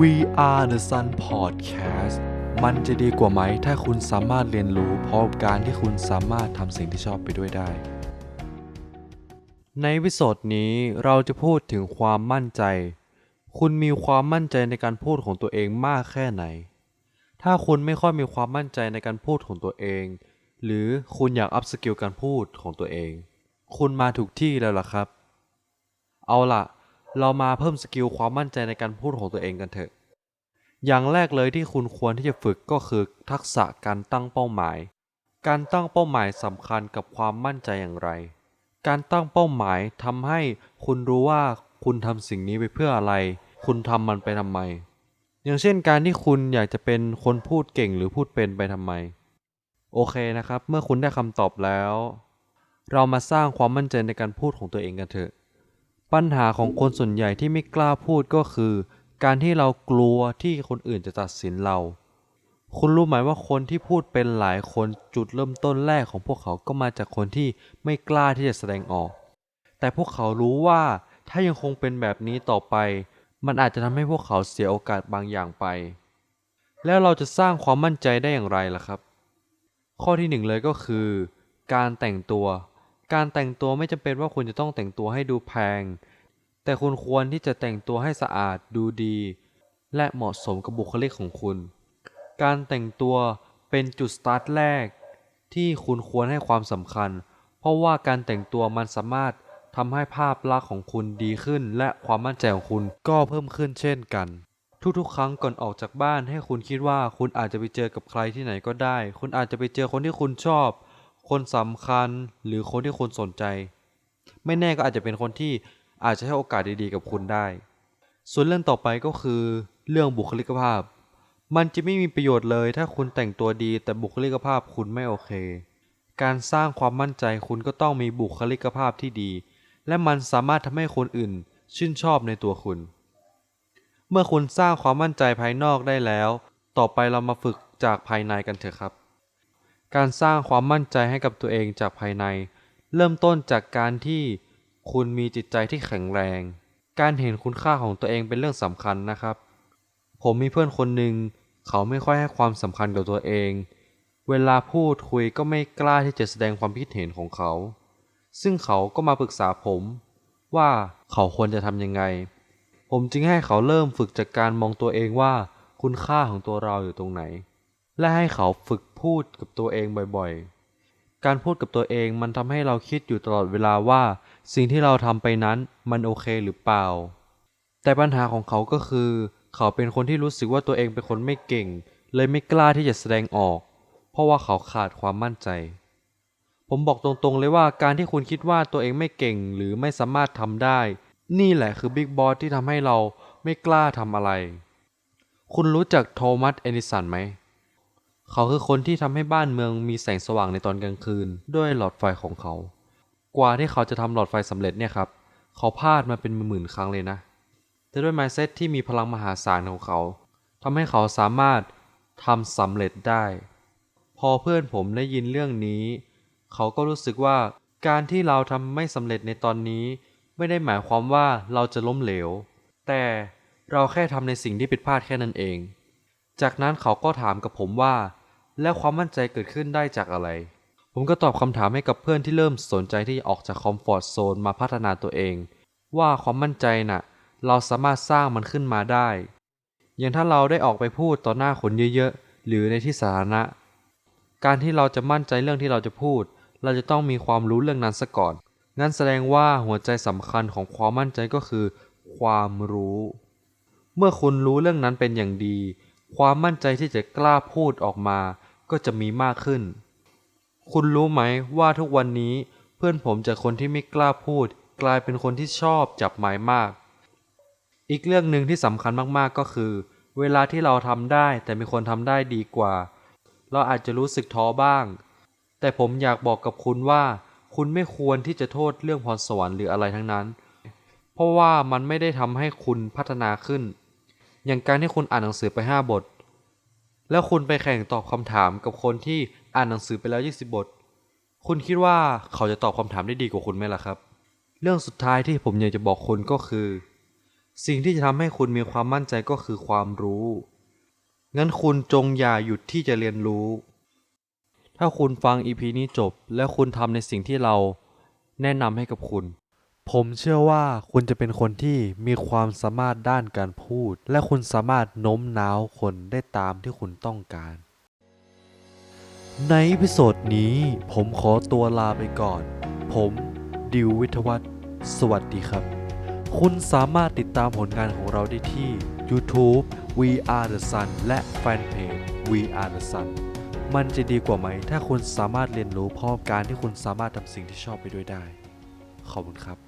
We are the Sun Podcast มันจะดีกว่าไหมถ้าคุณสามารถเรียนรู้พร้อมการที่คุณสามารถทำสิ่งที่ชอบไปด้วยได้ ในวิสดนี้เราจะพูดถึงความมั่นใจ คุณมีความมั่นใจในการพูดของตัวเองมากแค่ไหน ถ้าคุณไม่ค่อยมีความมั่นใจในการพูดของตัวเอง หรือคุณอยากอัพสกิลการพูดของตัวเอง คุณมาถูกที่แล้วล่ะครับ เอาล่ะ เรามาเพิ่มสกิลความมั่นใจในการพูดของตัวเองกันเถอะ อย่างแรกเลยที่คุณควรที่จะฝึกก็คือทักษะการตั้งเป้าหมาย การตั้งเป้าหมายสำคัญกับความมั่นใจอย่างไร การตั้งเป้าหมายทำให้คุณรู้ว่าคุณทำสิ่งนี้ไปเพื่ออะไร คุณทำมันไปทำไม อย่างเช่นการที่คุณอยากจะเป็นคนพูดเก่งหรือพูดเป็นไปทำไม โอเคนะครับ เมื่อคุณได้คำตอบแล้ว เรามาสร้างความมั่นใจในการพูดของตัวเองกันเถอะ ปัญหาของคนส่วนใหญ่ที่ไม่กล้าพูดก็คือ การที่เรากลัวที่คนอื่นจะตัดสินเรา คุณรู้ไหมว่าคนที่พูดเป็นหลายคนจุดเริ่มต้นแรกของพวกเขาก็มาจากคนที่ไม่กล้าที่จะแสดงออก แต่พวกเขารู้ว่าถ้ายังคงเป็นแบบนี้ต่อไป มันอาจจะทำให้พวกเขาเสียโอกาสบางอย่างไป แล้วเราจะสร้างความมั่นใจได้อย่างไรล่ะครับ ข้อที่หนึ่งเลยก็คือ การแต่งตัว การแต่งตัวไม่จำเป็นว่าคุณจะต้องแต่งตัวให้ดูแพง แต่คุณควรที่จะแต่งตัวให้สะอาดดูดี และเหมาะสมกับบุคลิกของคุณ การแต่งตัวเป็นจุดสตาร์ทแรก ที่คุณควรให้ความสำคัญ เพราะว่าการแต่งตัวมันสามารถทำให้ภาพลักษณ์ของคุณดีขึ้น และความมั่นใจของคุณก็เพิ่มขึ้นเช่นกัน ทุกๆ ครั้งก่อนออกจากบ้านให้คุณคิดว่าคุณอาจจะไปเจอกับใครที่ไหนก็ได้ คุณอาจจะไปเจอคนที่คุณชอบ คนสำคัญหรือคนที่คุณสนใจ ไม่แน่ก็อาจจะเป็นคนที่อาจจะให้โอกาสดีๆกับคุณได้ ส่วนเรื่องต่อไปก็คือ เรื่องบุคลิกภาพ มันจะไม่มีประโยชน์เลย ถ้าคุณแต่งตัวดีแต่บุคลิกภาพคุณไม่โอเค การสร้างความมั่นใจคุณก็ต้องมีบุคลิกภาพที่ดี และมันสามารถทำให้คนอื่นชื่นชอบในตัวคุณ เมื่อคุณสร้างความมั่นใจภายนอกได้แล้ว ต่อไปเรามาฝึกจากภายในกันเถอะครับ การสร้างความมั่นใจให้กับตัวเองจากภายใน เริ่มต้นจากการที่คุณมีจิตใจที่แข็งแรง การเห็นคุณค่าของตัวเองเป็นเรื่องสำคัญนะครับ ผมมีเพื่อนคนหนึ่งเขาไม่ค่อยให้ความสำคัญกับตัวเอง เวลาพูดคุยก็ไม่กล้าที่จะแสดงความคิดเห็นของเขา ซึ่งเขาก็มาปรึกษาผม ว่าเขาควรจะทำยังไง ผมจึงให้เขาเริ่มฝึกจากการมองตัวเองว่าคุณค่าของตัวเราอยู่ตรงไหน และให้เขาฝึกพูดกับตัวเองบ่อยๆ การพูดกับตัวเองมันทำให้เราคิดอยู่ตลอดเวลาว่า สิ่งที่เราทำไปนั้นมันโอเคหรือเปล่า แต่ปัญหาของเขาก็คือ เขาเป็นคนที่รู้สึกว่าตัวเองเป็นคนไม่เก่ง เลยไม่กล้าที่จะแสดงออก เพราะว่าเขาขาดความมั่นใจ ผมบอกตรงๆเลยว่าการที่คุณคิดว่าตัวเองไม่เก่งหรือไม่สามารถทำได้ นี่แหละคือบิ๊กบอสที่ทำให้เราไม่กล้าทำอะไร คุณรู้จักโทมัส เอดิสันไหม เขาคือคนที่ทำให้บ้านเมืองมีแสงสว่างในตอนกลางคืน ด้วยหลอดไฟของเขา กว่าที่เขาจะทำหลอดไฟสำเร็จเนี่ยครับเขาพลาดมาเป็นหมื่นๆครั้งเลยนะ แต่ด้วย mindset ที่มีพลังมหาศาลของเขาทำให้เขาสามารถทำสำเร็จได้ พอเพื่อนผมได้ยินเรื่องนี้ เขาก็รู้สึกว่าการที่เราทำไม่สำเร็จในตอนนี้ ไม่ได้หมายความว่าเราจะล้มเหลว แต่เราแค่ทำในสิ่งที่ผิดพลาดแค่นั้นเอง จากนั้นเขาก็ถามกับผมว่า แล้วความมั่นใจเกิดขึ้นได้จากอะไร ผมก็ตอบคำถามให้กับเพื่อนที่เริ่มสนใจที่ออกจากคอมฟอร์ทโซนมาพัฒนาตัวเอง ว่าความมั่นใจน่ะ เราสามารถสร้างมันขึ้นมาได้ อย่างถ้าเราได้ออกไปพูดต่อหน้าคนเยอะๆ หรือในที่สาธารณะ การที่เราจะมั่นใจเรื่องที่เราจะพูด เราจะต้องมีความรู้เรื่องนั้นซะก่อน งั้นแสดงว่าหัวใจสำคัญของความมั่นใจก็คือ ความรู้ เมื่อคุณรู้เรื่องนั้นเป็นอย่างดี ความมั่นใจที่จะกล้าพูดออกมา ก็จะมีมากขึ้น คุณรู้ไหมว่าทุกวันนี้เพื่อนผมจากคนที่ไม่กล้าพูด กลายเป็นคนที่ชอบจับไม้มาก อีกเรื่องหนึ่งที่สำคัญมากๆก็คือ เวลาที่เราทำได้แต่มีคนทำได้ดีกว่า เราอาจจะรู้สึกท้อบ้าง แต่ผมอยากบอกกับคุณว่า คุณไม่ควรที่จะโทษเรื่องพรสวรรค์หรืออะไรทั้งนั้น เพราะว่ามันไม่ได้ทำให้คุณพัฒนาขึ้น อย่างการที่คุณอ่านหนังสือไป 5 บท แล้วคุณไปแข่งตอบคำถามกับคนที่อ่านหนังสือไปแล้ว 20 บท คุณคิดว่าเขาจะตอบคำถามได้ดีกว่าคุณไหมล่ะครับ เรื่องสุดท้ายที่ผมอยากจะบอกคุณก็คือ สิ่งที่จะทำให้คุณมีความมั่นใจก็คือความรู้ งั้นคุณจงอย่าหยุดที่จะเรียนรู้ ถ้าคุณฟัง EP นี้จบและคุณทำในสิ่งที่เราแนะนำให้กับคุณ ผมเชื่อว่าคุณจะเป็นคนที่มีความสามารถด้านการพูด และคุณสามารถโน้มน้าวคนได้ตามที่คุณต้องการ ในอีพิโซดนี้ผมขอตัวลาไปก่อน ผมดิววิทยวัฒน์สวัสดีครับ คุณสามารถติดตามผลงานของเราได้ที่ YouTube We Are the Sun และแฟนเพจ We Are the Sun มันจะดีกว่าไหม ถ้าคุณสามารถเรียนรู้พร้อมการที่คุณสามารถทำสิ่งที่ชอบไปด้วยได้ ขอบคุณครับ